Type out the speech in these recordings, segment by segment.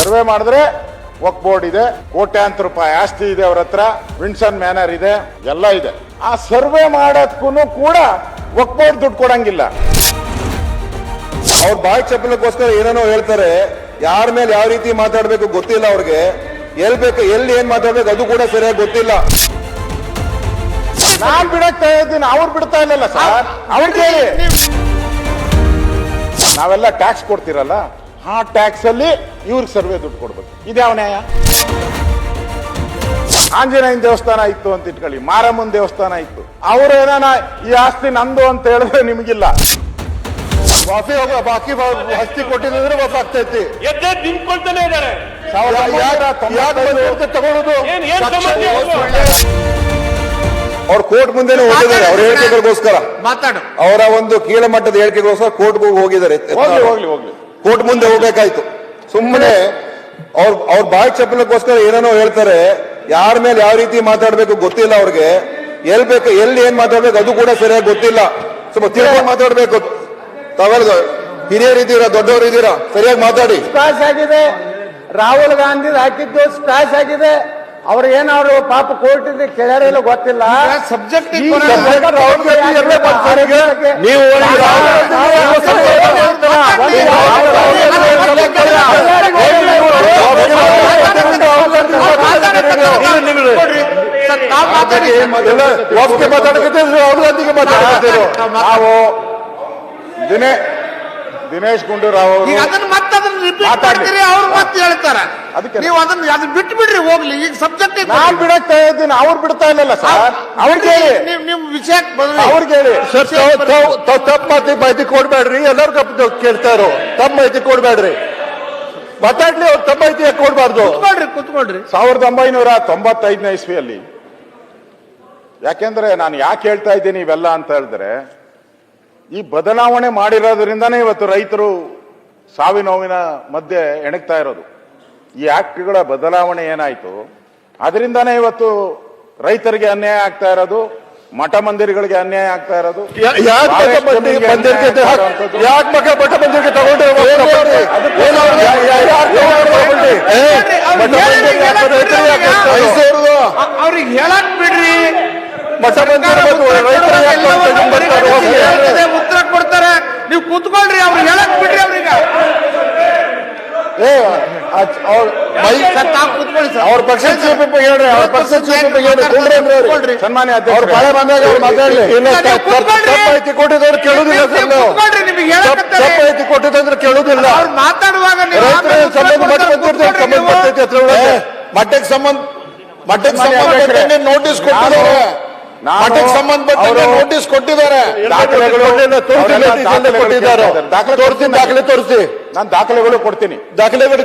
Survey ಮಾಡಿದ್ರೆ ವಕ್ board ಇದೆ ಕೋಟ್ಯಾಂತರ ರೂಪಾಯಿ ಆಸ್ತಿ ಇದೆ ಅವ್ರ ಹತ್ರ ವಿನ್ಸನ್ ಮ್ಯಾನರ್ ಇದೆ ಎಲ್ಲ ಇದೆ. ಆ ಸರ್ವೆ ಮಾಡೋದಕ್ಕೂ ಕೂಡ ವಕ್ ಬೋರ್ಡ್ ದುಡ್ಡು ಕೊಡಂಗಿಲ್ಲ. ಅವ್ರ ಬಾಯಿ ಚಪ್ಪಲಕ್ಕೋಸ್ಕರ ಏನೇನೋ ಹೇಳ್ತಾರೆ ಯಾರ ಮೇಲೆ ಯಾವ ರೀತಿ ಮಾತಾಡಬೇಕು ಗೊತ್ತಿಲ್ಲ ಅವ್ರಿಗೆ. ಎಲ್ ಬೇಕು ಎಲ್ಲಿ ಏನ್ ಮಾತಾಡ್ಬೇಕು ಅದು ಕೂಡ ಸರಿಯಾಗಿ ಗೊತ್ತಿಲ್ಲ. ನಾನ್ ಬಿಡಕ್ತಾ ಇದ್ದೀನಿ ಅವ್ರು ಬಿಡ್ತಾ ಇಲ್ಲಲ್ಲ ಸರ್? ಅವ್ರಿಗೆ ಹೇಳಿ ನಾವೆಲ್ಲ ಟ್ಯಾಕ್ಸ್ ಕೊಡ್ತಿರಲ್ಲ? ಆ ಟ್ಯಾಕ್ಸ್ ಅಲ್ಲಿ ಇವ್ರಿಗೆ ಸರ್ವೆ ದುಡ್ಡು ಕೊಡ್ಬೇಕು. ಇದ್ಯಾವ ನ್ಯಾಯ? ಆಂಜನೇಯನ ದೇವಸ್ಥಾನ ಇತ್ತು ಅಂತ ಇಟ್ಕೊಳ್ಳಿ ಮಾರಮ್ಮನ ದೇವಸ್ಥಾನ ಇತ್ತು. ಅವ್ರ ಏನಾನ ಈ ಆಸ್ತಿ ನಂದು ಅಂತ ಹೇಳಿದ್ರೆ ನಿಮಗಿಲ್ಲ. ವಾಪಿ ಹೋಗ ಬಾಕಿ ಹಸ್ತಿ ಕೊಟ್ಟಿದ್ರೆ ವಾಪ ಆಗ್ತೈತಿ. ಎದ್ದೆ ನಿಂತ್ಕೊಳ್ತಾನೆ ಇದ್ದಾರೆ. ತಗೊಳ್ಳೋದು. ಏನ್ ಏನ್ ಸಮಸ್ಯೆ ಅವ್ರು? ಕೋರ್ಟ್ ಮುಂದೆ ಹೋಗಿದ್ದಾರೆ ಅವ್ರ ಹೇಳಿಕೆಗಳಿಗೋಸ್ಕರ ಮಾತಾಡು. ಅವರ ಒಂದು ಕೀಳಮಟ್ಟದ ಹೇಳಿಕೆಗೋಸ್ಕರ ಕೋರ್ಟ್ಗೆ ಹೋಗಿದ್ದಾರೆ. ಹೋಗ್ಲಿ ಹೋಗ್ಲಿ ಹೋಗ್ಲಿ. ಕೋರ್ಟ್ ಮುಂದೆ ಹೋಗ್ಬೇಕಾಯ್ತು. ಸುಮ್ಮನೆ ಅವ್ರ ಅವ್ರ ಬಾಯ್ ಚಪ್ಪಲಕ್ಕೋಸ್ಕರ ಏನೇನೋ ಹೇಳ್ತಾರೆ ಯಾರ ಮೇಲೆ ಯಾವ ರೀತಿ ಮಾತಾಡ್ಬೇಕು ಗೊತ್ತಿಲ್ಲ ಅವ್ರಿಗೆ. ಎಲ್ ಬೇಕು ಎಲ್ಲಿ ಏನ್ ಮಾತಾಡ್ಬೇಕು ಅದು ಕೂಡ ಸರಿಯಾಗಿ ಗೊತ್ತಿಲ್ಲ. ಸ್ವಲ್ಪ ತಿಳ್ಕೊಂಡು ಮಾತಾಡ್ಬೇಕು. ಹಿರಿಯರು ಹಿರಿಯರಿದ್ದೀರಾ ದೊಡ್ಡವರು ಇದ್ದೀರಾ ಸರಿಯಾಗಿ ಮಾತಾಡಿ. ಸ್ಕ್ವಾಶ್ ಆಗಿದೆ. ರಾಹುಲ್ ಗಾಂಧಿ ಹಾಕಿದ್ದು ಸ್ಕ್ವಾಶ್ ಆಗಿದೆ. ಅವ್ರ ಏನಾದ್ರು ಪಾಪ ಕೋರ್ಟ್ ಇದೆ ಇಲ್ಲ ಗೊತ್ತಿಲ್ಲ. ಸಬ್ಜೆಕ್ಟ್ ಈ ರಾಹುಲ್ ಅಭಿವೃದ್ಧಿಗೆ. ನೀವು ದಿನೇ ದಿನೇಶ್ ಗುಂಡೂರಾವ್ ಅವರು ಅದನ್ನ ಮತ್ತೆ ಅದನ್ನ ಅವ್ರು ಮತ್ತೆ ಹೇಳ್ತಾರೆ ಅದನ್ನ ಅದನ್ನ ಹೋಗ್ಲಿ ಈಗ ಸಬ್ಜೆಕ್ಟ್ ನಾನ್ ಬಿಡಕ್ತಾ ಇದ್ದೀನಿ ಅವ್ರು ಬಿಡ್ತಾ ಇಲ್ಲಲ್ಲ ಸರ್ ಅವ್ರಿಗೆ ನಿಮ್ ವಿಷಯಕ್ಕೆ ಅವ್ರಿಗೆ ಹೇಳಿ ಮಾಹಿತಿ ಕೊಡ್ಬೇಡ್ರಿ ಎಲ್ಲರಿಗೂ ಕೇಳ್ತಾ ಇರೋ ತಮ್ಮ ಮಾಹಿತಿ ಕೊಡ್ಬೇಡ್ರಿ ಮಾತಾಡ್ಲಿ ಅವ್ರು ತಮ್ಮ ಇದೆಯಾ ಕೊಡ್ಬಾರ್ದು. ಕುತ್ಕೊಳ್ರಿ ಕುತ್ಕೊಳ್ರಿ. ಸಾವಿರದ ಒಂಬೈನೂರ ತೊಂಬತ್ತೈದನೇ ಇಸ್ವಿಯಲ್ಲಿ. ಯಾಕೆಂದ್ರೆ ನಾನು ಯಾಕೆ ಹೇಳ್ತಾ ಇದ್ದೀನಿ ಇವೆಲ್ಲ ಅಂತ ಹೇಳಿದ್ರೆ ಈ ಬದಲಾವಣೆ ಮಾಡಿರೋದ್ರಿಂದಾನೇ ಇವತ್ತು ರೈತರು ಸಾವಿನ ನೋವಿನ ಮಧ್ಯೆ ಎಣಗ್ತಾ ಇರೋದು. ಈ ಆಕ್ಟ್ಗಳ ಬದಲಾವಣೆ ಏನಾಯ್ತು? ಅದರಿಂದಾನೇ ಇವತ್ತು ರೈತರಿಗೆ ಅನ್ಯಾಯ ಆಗ್ತಾ ಇರೋದು ಮಠ ಮಂದಿರಗಳಿಗೆ ಅನ್ಯಾಯ ಆಗ್ತಾ ಇರೋದು. ಅವ್ರಿಗೆ ಹೇಳಕ್ ಬಿಡ್ರಿ. ಉತ್ತರ ಕೊಡ್ತಾರೆ. ನೀವು ಕೂತ್ಕೊಳ್ರಿ ಅವ್ರಿಗೆ ಹೇಳಕ್ ಬಿಡ್ರಿ. ಅವ್ರ್ ವಿಪ್ ಹೇಳ್ರಿ ಅವ್ರ ವಿಪ್ ಹೇಳ್ರಿ. ಸನ್ಮಾನ್ಯ ಅವ್ರ ಅಧ್ಯಕ್ಷರೇ, ಬಂದಾಗ ಅವ್ರು ಮಾತಾಡ್ಲಿ. ಇಲ್ಲ ನೀವು ತಪ್ಪ ಕೂತ್ಕೊಳ್ರಿ. ಕೊಟ್ಟಿದ್ದವ್ರು ಕೇಳುದಿಲ್ಲ ಸರ್ ನಾವು. ನಿಮಗೆ ಹೇಳಕತ್ತಾರೆ. ತಪ್ಪ ಮಾಹಿತಿ ಕೊಟ್ಟಿದ್ರೆ ಕೇಳುದಿಲ್ಲ. ಮಾತಾಡುವಾಗ ಸಂಬಂಧ ಮಟ್ಟಕ್ಕೆ ಸಂಬಂಧ. ಮಠಕ್ಕೆ ಸಂಬಂಧ ನೋಟಿಸ್ ಕೊಟ್ಟಿದ್ದಾರೆ. ಮಠಕ್ಕೆ ಸಂಬಂಧಪಟ್ಟಂಗೆ ಅವರು- ನೋಟಿಸ್ ಕೊಟ್ಟಿದ್ದಾರೆ. ದಾಖಲೆ ತೋರಿಸಿ ಕೊಡ್ತೀನಿ. ದಾಖಲೆ ತೋರಿಸಿ. ನಾನು ದಾಖಲೆಗಳು ಕೊಡ್ತೀನಿ. ದಾಖಲೆಗಳು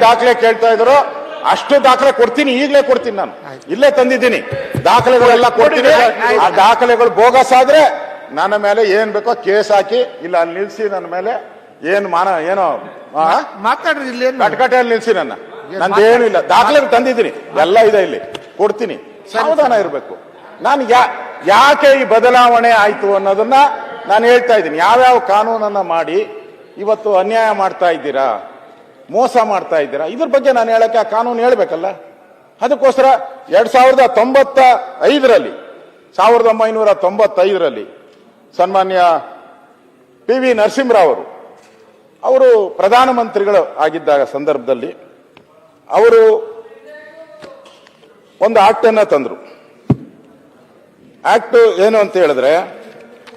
ದಾಖಲೆ ಕೇಳ್ತಾ ಇದ್ರು ಅಷ್ಟು ದಾಖಲೆ ಕೊಡ್ತೀನಿ ಈಗಲೇ ಕೊಡ್ತೀನಿ ನಾನು. ಇಲ್ಲೇ ತಂದಿದ್ದೀನಿ. ದಾಖಲೆಗಳೆಲ್ಲ ಕೊಡ್ತೀನಿ. ಆ ದಾಖಲೆಗಳು ಬೋಗಸ್ ಆದ್ರೆ ನನ್ನ ಮೇಲೆ ಏನ್ ಬೇಕೋ ಕೇಸ್ ಹಾಕಿ ಇಲ್ಲ ಅಲ್ಲಿ ನಿಲ್ಸಿ ನನ್ನ ಮೇಲೆ ಏನ್ ಮಾನ ಏನೋ? ಮಾತಾಡ್ರಿ ಇಲ್ಲಿ ಕಟ್ಕಟೆಯಲ್ಲಿ ನಿಲ್ಸಿ ನನ್ನ. ನಂದೇನು ಇಲ್ಲ. ದಾಖಲೆ ತಂದಿದ್ದೀನಿ. ಎಲ್ಲ ಇದೆ ಇಲ್ಲಿ. ಕೊಡ್ತೀನಿ. ಸಾವಧಾನ ಇರಬೇಕು. ನಾನು ಯಾ, ಯಾಕೆ ಈ ಬದಲಾವಣೆ ಆಯಿತು ಅನ್ನೋದನ್ನ ನಾನು ಹೇಳ್ತಾ ಇದ್ದೀನಿ. ಯಾವ್ಯಾವ ಕಾನೂನನ್ನ ಮಾಡಿ ಇವತ್ತು ಅನ್ಯಾಯ ಮಾಡ್ತಾ ಇದ್ದೀರಾ, ಮೋಸ ಮಾಡ್ತಾ ಇದ್ದೀರಾ, ಇದ್ರ ಬಗ್ಗೆ ನಾನು ಹೇಳಕ್ಕೆ ಆ ಕಾನೂನು ಹೇಳಬೇಕಲ್ಲ? ಅದಕ್ಕೋಸ್ಕರ ಎರಡ್ ಸಾವಿರದ ತೊಂಬತ್ತ ಐದರಲ್ಲಿ ಸಾವಿರದ ಒಂಬೈನೂರ ತೊಂಬತ್ತೈದರಲ್ಲಿ ಸನ್ಮಾನ್ಯ ಪಿ ವಿ ನರಸಿಂಹರಾವ್ ಅವರು ಅವರು ಪ್ರಧಾನಮಂತ್ರಿಗಳು ಆಗಿದ್ದಾಗ ಸಂದರ್ಭದಲ್ಲಿ ಅವರು ಒಂದು ಆಕ್ಟ್ ತಂದರು ತಂದ್ರು. ಆಕ್ಟ್ ಏನು ಅಂತ ಹೇಳಿದ್ರೆ,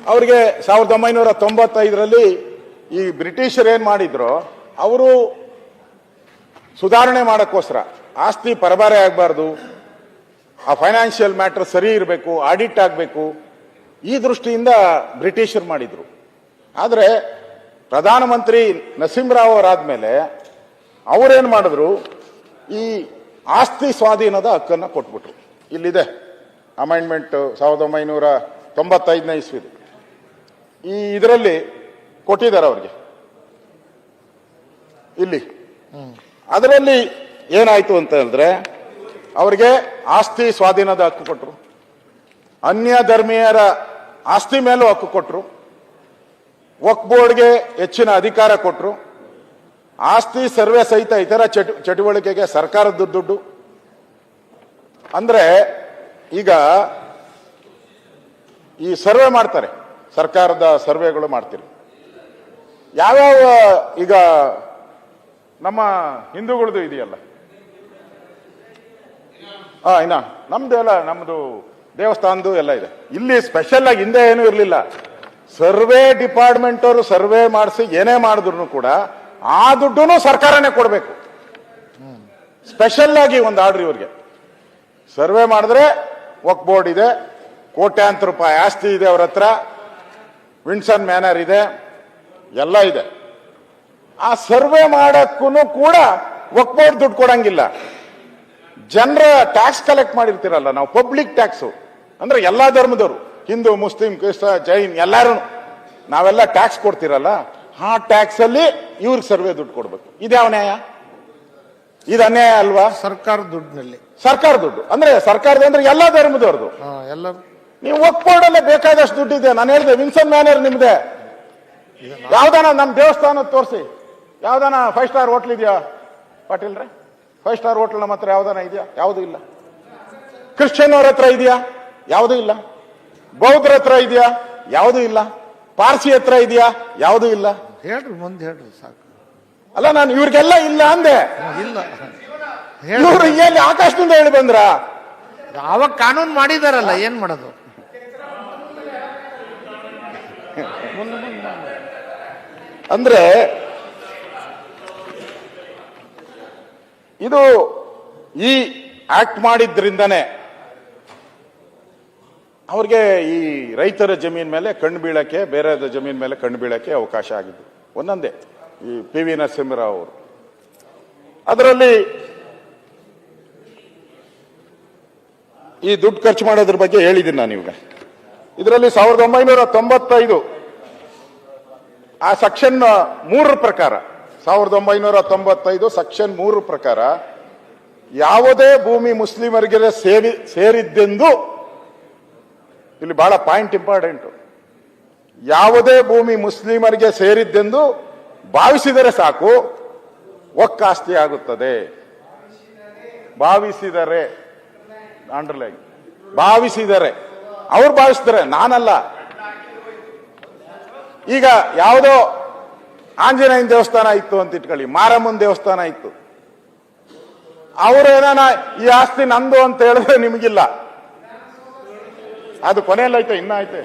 ಅವರಿಗೆ ಸಾವಿರದ ಒಂಬೈನೂರ ತೊಂಬತ್ತೈದರಲ್ಲಿ ಈ ಬ್ರಿಟಿಷರು ಏನು ಮಾಡಿದ್ರು, ಅವರು ಸುಧಾರಣೆ ಮಾಡೋಕ್ಕೋಸ್ಕರ ಆಸ್ತಿ ಪರಬಾರೆ ಆಗಬಾರ್ದು, ಆ ಫೈನಾನ್ಷಿಯಲ್ ಮ್ಯಾಟರ್ ಸರಿ ಇರಬೇಕು, ಆಡಿಟ್ ಆಗಬೇಕು, ಈ ದೃಷ್ಟಿಯಿಂದ ಬ್ರಿಟಿಷರು ಮಾಡಿದರು. ಆದರೆ ಪ್ರಧಾನಮಂತ್ರಿ ನರಸಿಂಹರಾವ್ ಅವರಾದ್ಮೇಲೆ ಅವರೇನು ಮಾಡಿದ್ರು, ಈ ಆಸ್ತಿ ಸ್ವಾಧೀನದ ಹಕ್ಕನ್ನು ಕೊಟ್ಬಿಟ್ರು. ಇಲ್ಲಿದೆ. ಅಮೈಂಡ್ಮೆಂಟ್ ಸಾವಿರದ ಒಂಬೈನೂರ ತೊಂಬತ್ತೈದನೇ ಇಸ್ವಿದು. ಈ ಇದರಲ್ಲಿ ಕೊಟ್ಟಿದ್ದಾರೆ ಅವ್ರಿಗೆ. ಇಲ್ಲಿ. ಅದರಲ್ಲಿ ಏನಾಯ್ತು ಅಂತ ಹೇಳಿದ್ರೆ, ಅವರಿಗೆ ಆಸ್ತಿ ಸ್ವಾಧೀನದ ಹಕ್ಕು ಕೊಟ್ಟರು ಅನ್ಯ ಧರ್ಮೀಯರ ಆಸ್ತಿ ಮೇಲೂ ಹಕ್ಕು ಕೊಟ್ಟರು ವಕ್ ಬೋರ್ಡ್ಗೆ ಹೆಚ್ಚಿನ ಅಧಿಕಾರ ಕೊಟ್ಟರು ಆಸ್ತಿ ಸರ್ವೆ ಸಹಿತ ಇತರ ಚಟು, ಚಟುವಟಿಕೆಗೆ ಸರ್ಕಾರದ ದುಡ್ಡು. ಅಂದ್ರೆ ಈಗ ಈ ಸರ್ವೆ ಮಾಡ್ತಾರೆ. ಸರ್ಕಾರದ ಸರ್ವೆಗಳು ಮಾಡ್ತೀರಿ. ಯಾವ್ಯಾವ ಈಗ ನಮ್ಮ ಹಿಂದೂಗಳದ್ದು ಇದೆಯಲ್ಲ? ಹಾ, ಇನ್ನ ನಮ್ದು ಎಲ್ಲ ನಮ್ಮದು ದೇವಸ್ಥಾನದ್ದು ಎಲ್ಲ ಇದೆ. ಇಲ್ಲಿ ಸ್ಪೆಷಲ್ ಆಗಿ ಹಿಂದೆ ಏನೂ ಇರಲಿಲ್ಲ. ಸರ್ವೆ ಡಿಪಾರ್ಟ್ಮೆಂಟ್ ಅವರು ಸರ್ವೆ ಮಾಡಿಸಿ ಏನೇ ಮಾಡಿದ್ರು ಕೂಡ ಆ ದುಡ್ಡು ಸರ್ಕಾರನೇ ಕೊಡಬೇಕು. ಸ್ಪೆಷಲ್ ಆಗಿ ಒಂದು ಆರ್ಡರ್ ಇವ್ರಿಗೆ. ಸರ್ವೆ ಮಾಡಿದ್ರೆ ವಕ್ ಬೋರ್ಡ್ ಇದೆ. ಕೋಟ್ಯಾಂತರ ರೂಪಾಯಿ ಆಸ್ತಿ ಇದೆ ಅವ್ರ ಹತ್ರ. ವಿನ್ಸನ್ ಮ್ಯಾನರ್ ಇದೆ. ಎಲ್ಲ ಇದೆ. ಆ ಸರ್ವೆ ಮಾಡೋಕ್ಕೂ ಕೂಡ ವಕ್ ಬೋರ್ಡ್ ದುಡ್ಡು ಕೊಡಂಗಿಲ್ಲ. ಜನರ ಟ್ಯಾಕ್ಸ್ ಕಲೆಕ್ಟ್ ಮಾಡಿರ್ತೀರಲ್ಲ ನಾವು ಪಬ್ಲಿಕ್ ಟ್ಯಾಕ್ಸ್ ಅಂದ್ರೆ ಎಲ್ಲಾ ಧರ್ಮದವರು, ಹಿಂದೂ, ಮುಸ್ಲಿಂ, ಕ್ರಿಸ್ತ, ಜೈನ್ ಎಲ್ಲಾರು ನಾವೆಲ್ಲ ಟ್ಯಾಕ್ಸ್ ಕೊಡ್ತಿರಲ್ಲ, ಆ ಟ್ಯಾಕ್ಸ್ ಅಲ್ಲಿ ಇವ್ರಿಗೆ ಸರ್ವೆ ದುಡ್ಡು ಕೊಡ್ಬೇಕು. ಇದ್ಯಾವ ನ್ಯಾಯ? ಇದು ಅನ್ಯಾಯ ಅಲ್ವಾ? ಸರ್ಕಾರ ದುಡ್ಡಿನಲ್ಲಿ. ಸರ್ಕಾರ ದುಡ್ಡು. ಅಂದ್ರೆ ಸರ್ಕಾರದ ಅಂದ್ರೆ ಎಲ್ಲಾ ಧರ್ಮದವ್ರದ್ದು. ಹಾ ಎಲ್ಲ. ನೀವು ಒಪ್ಕೊಂಡಲ್ಲೇ ಬೇಕಾದಷ್ಟು ದುಡ್ಡಿದೆ ನಾನು ಹೇಳಿದೆ ವಿನ್ಸನ್ ಮ್ಯಾನರ್ ನಿಮ್ದೆ. ಯಾವ್ದಾನ ನಮ್ಮ ದೇವಸ್ಥಾನ ತೋರಿಸಿ. ಯಾವ್ದಾನ ಫೈವ್ ಸ್ಟಾರ್ ಹೋಟ್ಲ್ ಇದೆಯಾ? ಪಾಟೀಲ್ರೆ ಫೈವ್ ಸ್ಟಾರ್ ಹೋಟ್ಲ್ ನಮ್ಮ ಹತ್ರ ಯಾವ್ದಾನ ಇದೆಯಾ? ಯಾವುದು ಇಲ್ಲ. ಕ್ರಿಶ್ಚಿಯನ್ ಅವ್ರ ಹತ್ರ ಇದೆಯಾ? ಯಾವುದೂ ಇಲ್ಲ. ಬೌದ್ಧರ ಹತ್ರ ಇದೆಯಾ? ಯಾವುದೂ ಇಲ್ಲ. ಪಾರ್ಸಿ ಹತ್ರ ಇದೆಯಾ? ಯಾವುದೂ ಇಲ್ಲ. ಹೇಳ್ರಿ ಮುಂದೆ ಹೇಳ್ರಿ ಸಾಕು. ಅಲ್ಲ ನಾನು ಇವ್ರಿಗೆಲ್ಲ ಇಲ್ಲ ಅಂದೆ. ಇಲ್ಲ. ಇವ್ರು ಎಲ್ಲಿ ಆಕಾಶದಿಂದ ಹೇಳಿ ಬಂದ್ರ? ಅವಾಗ ಕಾನೂನು ಮಾಡಿದಾರಲ್ಲ ಏನ್ ಮಾಡೋದು? ಅಂದ್ರೆ ಇದು ಈ ಆಕ್ಟ್ ಮಾಡಿದ್ರಿಂದನೇ ಅವ್ರಿಗೆ ಈ ರೈತರ ಜಮೀನ್ ಮೇಲೆ ಕಣ್ಣು ಬೀಳಕ್ಕೆ ಬೇರೆ ಜಮೀನ್ ಮೇಲೆ ಕಣ್ಣು ಬೀಳಕ್ಕೆ ಅವಕಾಶ ಆಗಿದ್ದು. ಒಂದೊಂದೇ. ಈ ಪಿ ವಿ ನರಸಿಂಹರಾವ್ ಅವರು. ಅದರಲ್ಲಿ ಈ ದುಡ್ಡು ಖರ್ಚು ಮಾಡೋದ್ರ ಬಗ್ಗೆ ಹೇಳಿದ್ದೀನಿ ನಾನು ಇವಾಗ. ಇದರಲ್ಲಿ ಸಾವಿರದ ಒಂಬೈನೂರ ತೊಂಬತ್ತೈದು ಆ ಸೆಕ್ಷನ್ ಮೂರರ ಪ್ರಕಾರ, ಸಾವಿರದ ಒಂಬೈನೂರ ತೊಂಬತ್ತೈದು ಸೆಕ್ಷನ್ ಮೂರರ ಪ್ರಕಾರ ಯಾವುದೇ ಭೂಮಿ ಮುಸ್ಲಿಮರಿಗೆ ಸೇರಿ, ಸೇರಿದ್ದೆಂದು ಇಲ್ಲಿ ಬಹಳ ಪಾಯಿಂಟ್ ಇಂಪಾರ್ಟೆಂಟ್ ಯಾವುದೇ ಭೂಮಿ ಮುಸ್ಲಿಮರಿಗೆ ಸೇರಿದ್ದೆಂದು ಭಾವಿಸಿದರೆ ಸಾಕು ಒಕ್ಕಾಸ್ತಿ ಆಗುತ್ತದೆ. ಭಾವಿಸಿದರೆ ಅಂಡರ್ಲೈನ್ ಭಾವಿಸಿದರೆ ಅವ್ರು ಭಾವಿಸಿದರೆ ನಾನಲ್ಲ. ಈಗ ಯಾವುದೋ ಆಂಜನೇಯನ ದೇವಸ್ಥಾನ ಇತ್ತು ಅಂತ ಇಟ್ಕೊಳ್ಳಿ ಮಾರಮ್ಮನ ದೇವಸ್ಥಾನ ಇತ್ತು. ಅವ್ರೇನಾನ ಈ ಆಸ್ತಿ ನಂದು ಅಂತ ಹೇಳಿದ್ರೆ ನಿಮಗಿಲ್ಲ. ಅದು ಕೊನೆಯಲ್ಲೈತೆ ಇನ್ನ ಐತೆ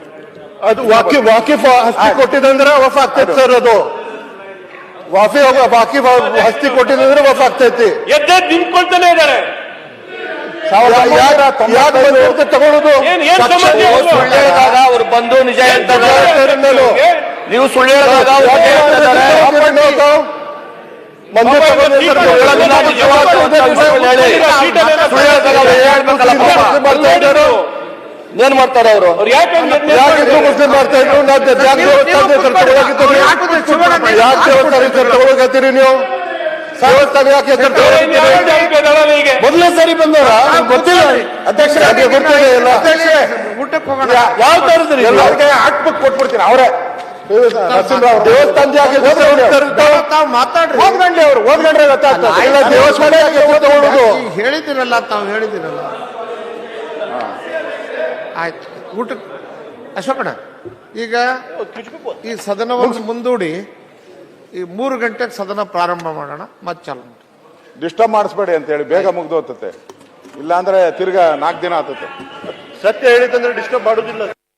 ಅದು ವಾಕಿ ವಾಕಿಫ್ ಕೊಟ್ಟಿದ್ರೆ ಕೊಟ್ಟಿದಂದ್ರೆ ವಫ್ ಆಗ್ತೈತಿ ಸರ್ ಅದು. ವಾಫಿ ವಾಕಿಫ್ ಹಸ್ತಿ ಕೊಟ್ಟಿದಂದ್ರೆ ವಫ್ ಆಗ್ತೈತಿ ಎದ್ದೆದ್ದು ನಿಂತ್ಕೊಳ್ತಾನೆ ಇದ್ದಾರೆ ಸಾವಿರದ ಒಂಬೈನೂರ ತೊಂಬತ್ತೈದು ತಗೊಳ್ಳೋದು ಏನ್ ಏನ್ ಸಮಸ್ಯೆ ನೀವು ಅವ್ರು? ಸುಳ್ಳು ಹೇಳಿದಾಗ ಅವ್ರು ಬಂದು ನಿಜ ಹೇಳ್ತಾರೆ ಏ? ನೀವು ಸುಳ್ಳು ಹೇಳಿದಾಗ ಏನ್ ಮಾಡ್ತಾರೆ ಅವರು? ಅವ್ರು ಯಾಕೆ ಹಂಗ್ ಯಾಕೆ ಮುಸ್ಲಿಂ ಮಾಡ್ತಾ ಇದ್ರು? ತಗೊಳಕತ್ತೀರಿ ನೀವು ದೇವಸ್ಥಾನ ಯಾಕೆ ಮೊದಲನೇ ಸಾರಿ ಬಂದವರ? ಗೊತ್ತಿಲ್ಲ? ಅಧ್ಯಕ್ಷ ಯಾವ ತರದ್ರಿ ಹಾಕ್ಬಿಟ್ಟು ಕೊಟ್ಬಿಡ್ತೀನಿ ಅವರೇ. ಯಾಕೆ ಮಾತಾಡ್ರಿ. ಅವರು ಓದ್ಗಂಡ್ರೆ ಗೊತ್ತಾಗ್ತದೆ ಇಲ್ಲ ದೇವಸ್ಥಾನ ಯಾಕೆ ಹೇಳಿದಿರಲ್ಲ ತಾವು ಹೇಳಿದಿರಲ್ಲ ಆಯ್ತು. ಊಟಕ್ಕೆ ಅಶೋಕಣ ಈಗ ಈ ಸದನವನ್ನು ಮುಂದೂಡಿ ಈ ಮೂರು ಗಂಟೆಗೆ ಸದನ ಪ್ರಾರಂಭ ಮಾಡೋಣ ಮತ್ತೆ ಚಾಲು ಮಾಡಿ ಡಿಸ್ಟರ್ಬ್ ಮಾಡಿಸ್ಬೇಡಿ ಅಂತ ಹೇಳಿ ಬೇಗ ಮುಗ್ದೋಗ್ತತೆ. ಇಲ್ಲಾಂದ್ರೆ ತಿರ್ಗಾ ನಾಲ್ಕು ದಿನ ಆತತೆ. ಸತ್ಯ ಹೇಳಿದಂದ್ರೆ ಡಿಸ್ಟರ್ಬ್ ಮಾಡೋದಿಲ್ಲ